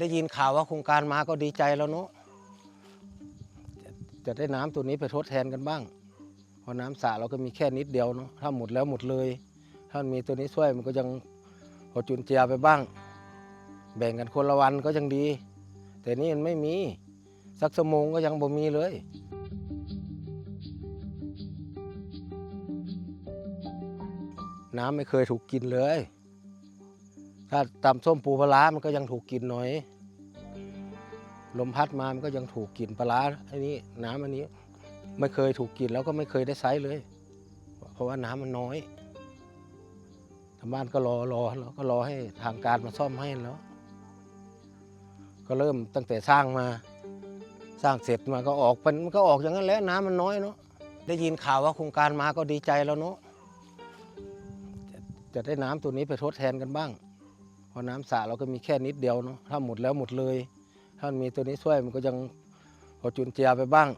ได้ยินข่าวว่าโครงการมาก็ดีใจแล้วเนาะจะได้น้ำตัวนี้ไปทดแทนกันบ้าง เพราะน้ำสระเราก็มีแค่นิดเดียวเนาะถ้าหมดแล้วหมดเลย ถ้ามีตัวนี้ช่วยมันก็ยังพอจุนเจียไปบ้าง แบ่งกันคนละวันก็ยังดี แต่นี่มันไม่มีสักสมงก็ยังบ่มีเลยน้ำไม่เคยถูกกินเลย ถ้าตำส้มปูปลาร้ามันก็ยังถูกกินหน่อย ลมพัดมา มันก็ยังถูกกินปลาร้าอันนี้น้ำอันนี้ ไม่เคยถูกกินแล้วก็ไม่เคยได้ใช้เลย เพราะว่าน้ำมันน้อยทางบ้านก็รอรอแล้วก็รอให้ทางการมาซ่อมให้แล้ว ก็เริ่มตั้งแต่สร้างมา สร้างเสร็จมาก็ออกเป็นมันก็ออกอย่างนั้นแหละน้ำมันน้อยเนาะได้ยินข่าวว่าโครงการมาก็ดีใจแล้วเนาะจะได้น้ำตัวนี้ไปทดแทนกันบ้าง ราะน้ำสระเราก็มีแค่นิดเดียวเนาะถ้าหมดแล้วหมดเลย ถ้ามันมีตัวนี้ช่วยมันก็ยังพอจุนเจียไปบ้าง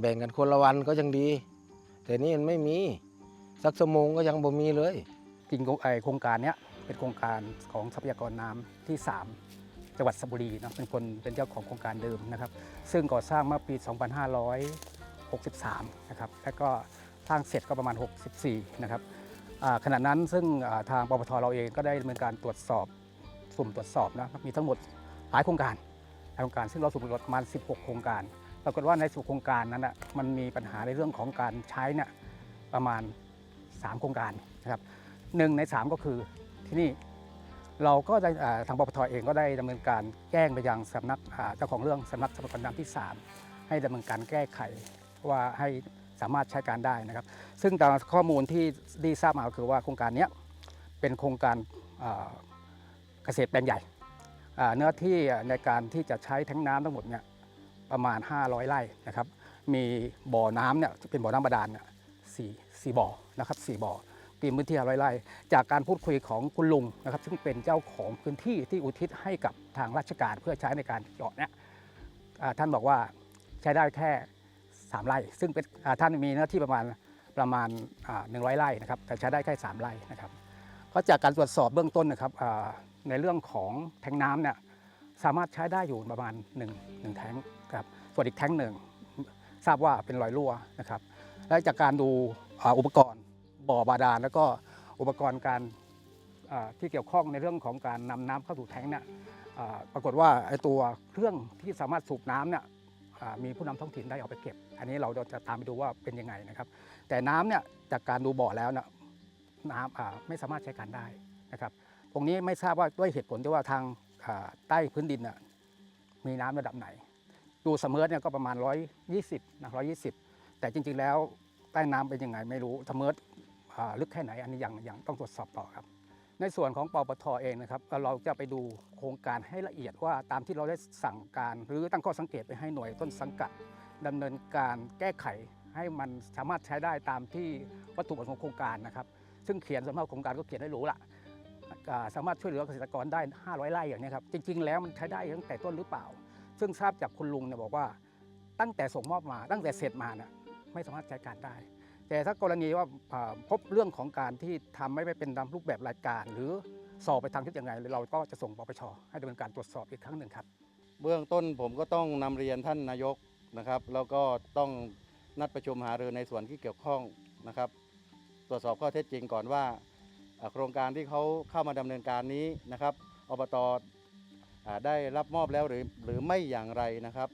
แบ่งกันคนละวันก็ยังดี แต่นี่มันไม่มีสักสมงก็ยังบ่มีเลยจริงไอโครงการเนี้ยเป็นโครงการของทรัพยากรน้ำที่ 3 จังหวัดสระบุรีเนาะเป็นคนเป็นเจ้าของโครงการเดิมนะครับ ซึ่งก่อสร้างเมื่อปี 2563 นะครับแล้วก็สร้างเสร็จก็ประมาณ 64 นะครับ ขณะนั้นซึ่งทางปปทเราเองก็ได้ดำเนินการตรวจสอบสุ่มตรวจสอบนะมีทั้งหมดหลายโครงการหลายโครงการซึ่งเราสุ่มตรวจประมาณ 16 โครงการ ปรากฏว่าในสุโครงการนั้นอะมันมีปัญหาในเรื่องของการใช้เนี่ยประมาณ 3 โครงการนะครับหนึ่งใน 3 ก็คือที่นี่เราก็ได้ทางปปทเองก็ได้ดำเนินการแจ้งไปยังสำนักเจ้าของเรื่องสำนักสมบัติน้ำที่ 3 ให้ดำเนินการแก้ไขว่าให้ สามารถใช้การได้นะครับ ซึ่งตามข้อมูลที่ไดีทราบมาคือว่าโครงการนี้เป็นโครงการเกษตรแปลงใหญ่เนื้อที่ในการที่จะใช้แท้งน้ำทั้งหมดเนี่ยประมาณ 500 ไร่นะครับ มีบ่อน้ำเนี่ยเป็นบ่อน้ำบาดาลเนี่ยสี่สี่บ่อนะครับสี่บ่อตีพื้นที่500ไร่จากการพูดคุยของคุณลุงนะครับ ซึ่งเป็นเจ้าของพื้นที่ที่อุทิศให้กับทางราชการเพื่อใช้ในการเจาะเนี่ยท่านบอกว่าใช้ได้แค่ 3 ไร่ ซึ่งเป็นท่านมีเนื้อที่ประมาณประมาณหนึ่งร้อยไร่นะครับแต่ใช้ได้แค่ 3 ไร่นะครับเพราจากการตรวจสอบเบื้องต้นนะครับในเรื่องของแทงน้ำเนี่ยสามารถใช้ได้อยู่ประมาณ1หนึ่งแทงครับส่วนอีกแทงหนึ่งทราบว่าเป็นรอยรั่วนะครับและจากการดูอุปกรณ์บ่อบาดาลแล้วก็อุปกรณ์การที่เกี่ยวข้องในเรื่องของการนำน้ำเข้าสู่แทงเนี่ยปรากฏว่าไอ้ตัวเครื่องที่สามารถสูบน้ำเนี่ย มีผู้นำท้องถิ่นได้เอาไปเก็บ อันนี้เราจะตามไปดูว่าเป็นยังไงนะครับ แต่น้ำเนี่ยจากการดูบ่อแล้วน้ำไม่สามารถใช้การได้นะครับตรงนี้ไม่ทราบว่าด้วยเหตุผลที่ว่าทางใต้พื้นดินน่ะมีน้ำระดับไหน ดูเสมอเนี่ยก็ประมาณ 120นะ120 แต่จริงๆแล้วใต้น้ำเป็นยังไงไม่รู้เสมอลึกแค่ไหนอันนี้ยังยังต้องตรวจสอบต่อครับ ในส่วนของปปทเองนะครับเราจะไปดูโครงการให้ละเอียดว่าตามที่เราได้สั่งการ หรือตั้งข้อสังเกตไปให้หน่วยต้นสังกัดดำเนินการแก้ไขให้มันสามารถใช้ได้ตามที่วัตถุประสงค์ของโครงการนะครับ ซึ่งเขียนสำหรับโครงการก็เขียนได้หรูละสามารถช่วยเหลือเกษตรกรได้ 500ไร่อย่างนี้ครับจริง ๆ แล้วมันใช้ได้ตั้งแต่ต้นหรือเปล่า ซึ่งทราบจากคุณลุงเนี่ยบอกว่า ตั้งแต่ส่งมอบมาตั้งแต่เสร็จมาเนี่ยไม่สามารถใช้การได้ แต่ถ้ากรณีว่าพบเรื่องของการที่ทำไม่เป็นตามรูปแบบรายการ หรือสอบไปทางทิศยังไงเราก็จะส่งปปชให้ดำเนินการตรวจสอบอีกครั้งหนึ่งครับ เบื้องต้นผมก็ต้องนำเรียนท่านนายกนะครับ แล้วก็ต้องนัดประชุมหารือในส่วนที่เกี่ยวข้องนะครับ ตรวจสอบข้อเท็จจริงก่อนว่า โครงการที่เขาเข้ามาดำเนินการนี้นะครับอบตอได้รับมอบแล้วหรือหรือไม่อย่างไรนะครับ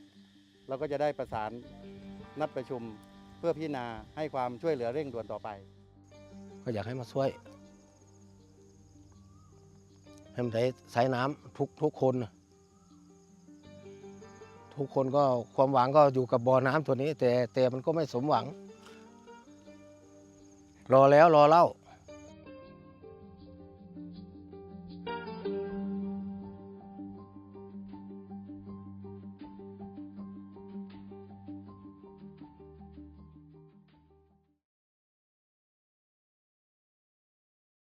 เราก็จะได้ประสานนัดประชุม เพื่อพิจารณาให้ความช่วยเหลือเร่งด่วนต่อไป ก็อยากให้มาช่วยให้มันได้ใช้น้ำทุกทุกคน ทุกคนก็ความหวังก็อยู่กับบ่อน้ำตัวนี้ แต่แต่มันก็ไม่สมหวัง รอแล้วรอเล่า